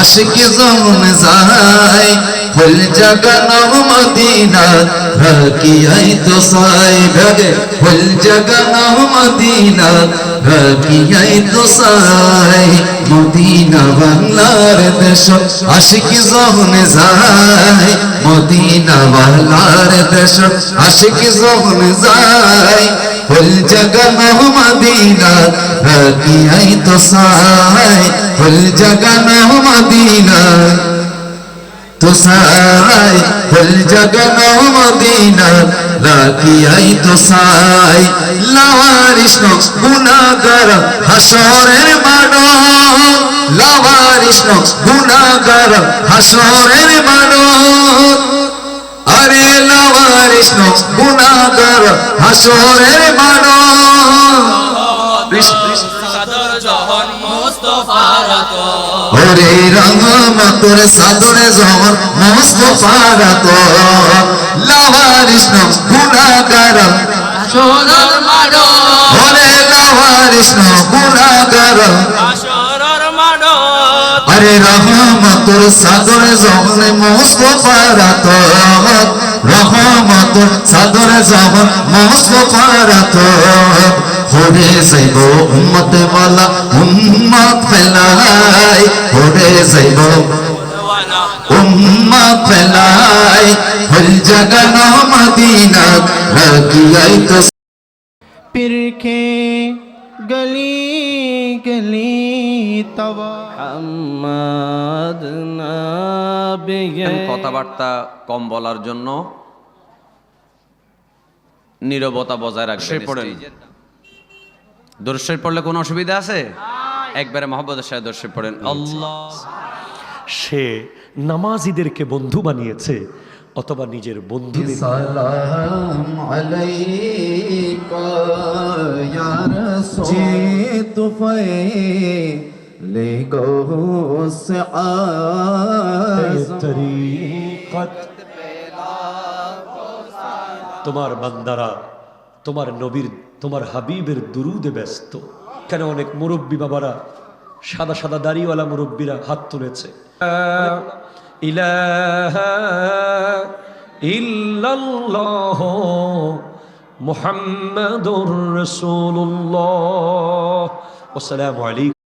আশিকি জমন যায় ফুল জগন মদিনা রাখিয়াই তো সাই ভগে ফুল জগন মদিনা রাখিয়াই তো সাই। মদিনা বাংলার দেশ আশিকি জমন যায়, মদিনা বাংলার দেশ আশিকি জমন যায়। ফুল জগন মদিনা রাখিয়াই তো সাই ফুল জগন মদিনা, তো সাই ফুল জগন মদিনা রাখিয়াই তো সাই লাওয়ারিস গুনাহগার হাসরের মানো লাওয়ারিস গুনাহগার হাসরের মানো আরে লাওয়ারিস হাসরের মানো মুস্তফারত ওরে রহমতের সাদরে জহর মুস্তফার তো লাওয়ারিস নো গুনাহগার সোনার মাডো ওরে লাওয়ারিস নো গুনাহগার আসরর মাডো আরে রহমতের সাদরে জহর মুস্তফার তো রহমত সাদর জহর মুসফরাত হরে যাইব উম্মত মালা, উম্মত ফেলাই হরে যাইব। উম্মত ফেলাই হল জগন মদিনা রাখিয়াই তো পীর গলি কথাবার্তা কম বলার জন্য নীরবতা বজায় রাখবেন পড়েন। পড়লে কোনো অসুবিধা আছে? একবারে মোহাম্মদের সাথে দর্শে পড়েন। আল্লাহ। সে নামাজিদেরকে বন্ধু বানিয়েছে অথবা নিজের বন্ধুদের গো তোমার বান্দারা তোমার নবীর তোমার হাবিবের দুরুদে ব্যস্ত। কেন অনেক মুরব্বী বাবারা সাদা সাদা দাড়িওয়ালা মুরব্বীরা হাত তুলেছে। ইলাহা ইল্লাল্লাহ محمد رسول الله. والسلام عليكم.